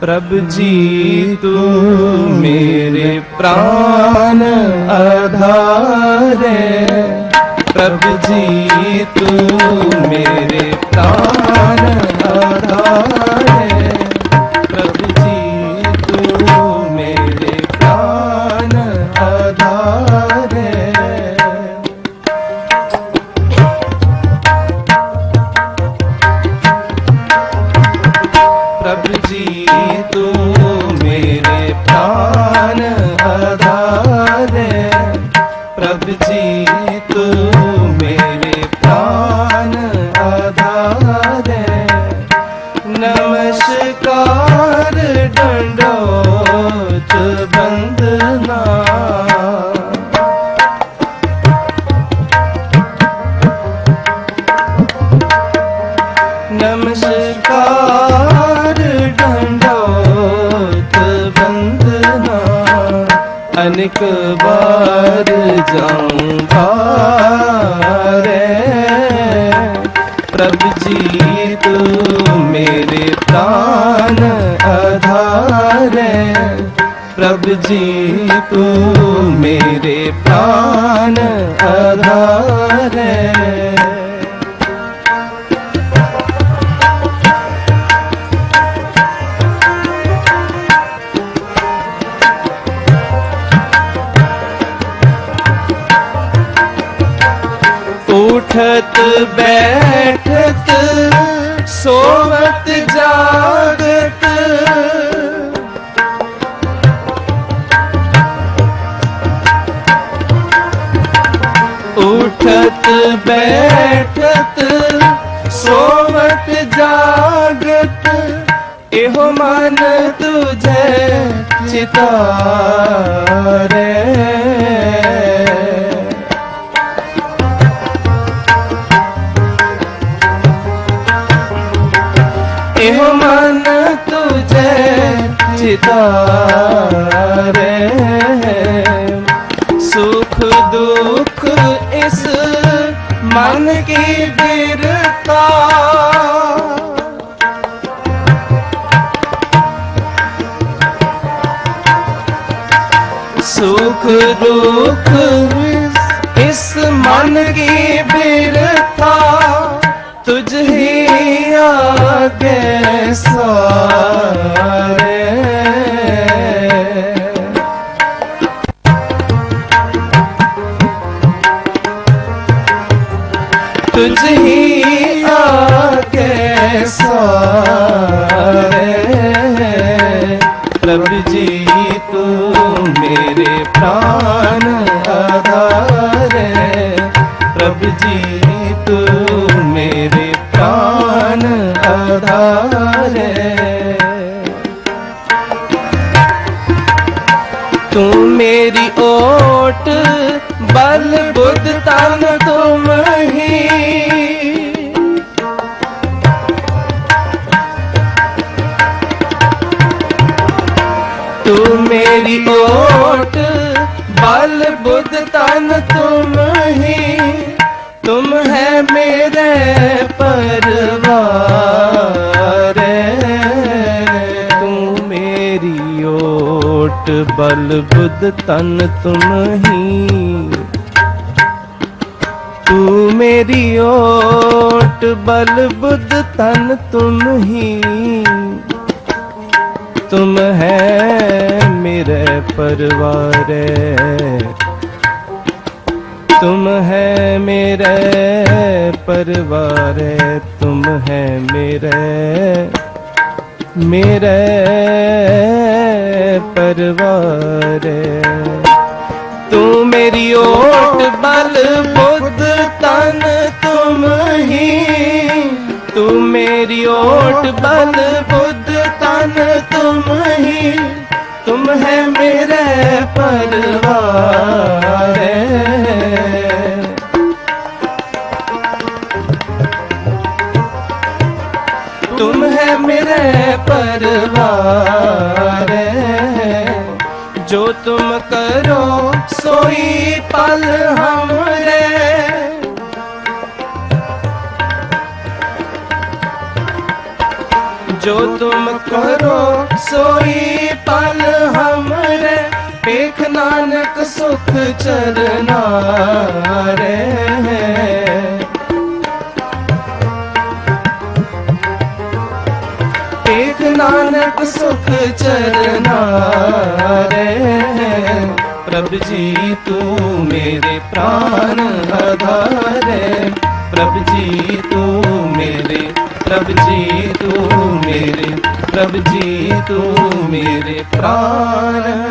ਪ੍ਰਭ ਜੀ ਤੂੰ ਮੇਰੇ ਪ੍ਰਾਨ ਆਧਾਰੇ ਪ੍ਰਭ ਜੀ ਤੂੰ ਅਨੇਕ ਬਾਰ ਜਾਉਂ ਬਾਰੇ ਪ੍ਰਭ ਜੀ ਤੂੰ ਮੇਰੇ ਪ੍ਰਾਨ ਆਧਾਰੇ। ਪ੍ਰਭ ਜੀ ਤੂੰ ਮੇਰੇ ਪ੍ਰਾਨ ਆਧਾਰੇ। ਉਠਤ ਬੈਠਤ ਸੋਵਤ ਜਾਗਤ ਉਠਤ ਬੈਠਤ ਸੋਵਤ ਜਾਗਤ ਇਹੋ ਮਨ ਤੁਝੇ ਚਿਤਾਰੇ ਚਿਤਾਰੇ ਸੁਖ ਦੁਖ ਇਸ ਮਨ ਕੀ ਬਿਰਤਾ। ਸੁਖ ਦੁਖ ਇਸ ਮਨ ਕੀ ਬਿਰਤਾ। ਤੁਝ ਹੀ ਆਗੇ ਸਾਰੇ। ਤੁਝ ਹੀ ਆਗੇ ਸਾਰੇ ਪ੍ਰਭ ਜੀ ਤੂੰ ਮੇਰੇ ਪ੍ਰਾਨ ਆਧਾਰੇ ਪ੍ਰਭ ਜੀ ਤੂੰ ਮੇਰੇ ਪ੍ਰਾਨ ਆਧਾਰੇ ਤੂੰ ਮੇਰੀ ਓਟ ਬਲ ਬੁੱਧ ਤਨ ਤੁਮ बुद्ध तन तुम ही तुम है मेरे परवार तू मेरी ओट बल बुद्ध तन तुम ही तू मेरी ओट बल बुद्ध तन तुम ही तुम है मेरे परवार तुम है मेरे परवारे तुम है मेरे मेरे परवारे तू मेरी ओट बल बुद्ध तन तुम ही तू मेरी ओट बल बुद्ध तन तुम ही तुम है मेरे परवारे तुम है मेरे परवारे जो तुम करो सोई पल हमरे जो तुम करो सोई पल हमरे पेख नानक सुख चरना रे ਏਕ ਨਾਨਕ ਸੁਖ ਚਰਨਾ ਰੇ। ਪ੍ਰਭ ਜੀ, ਤੂੰ ਮੇਰੇ ਪ੍ਰਾਨ ਆਧਾਰੇ। ਪ੍ਰਭ ਜੀ, ਤੂੰ ਮੇਰੇ, ਪ੍ਰਭ ਜੀ, ਤੂੰ ਮੇਰੇ, ਪ੍ਰਭ ਜੀ, ਤੂੰ ਮੇਰੇ ਪ੍ਰਾਨ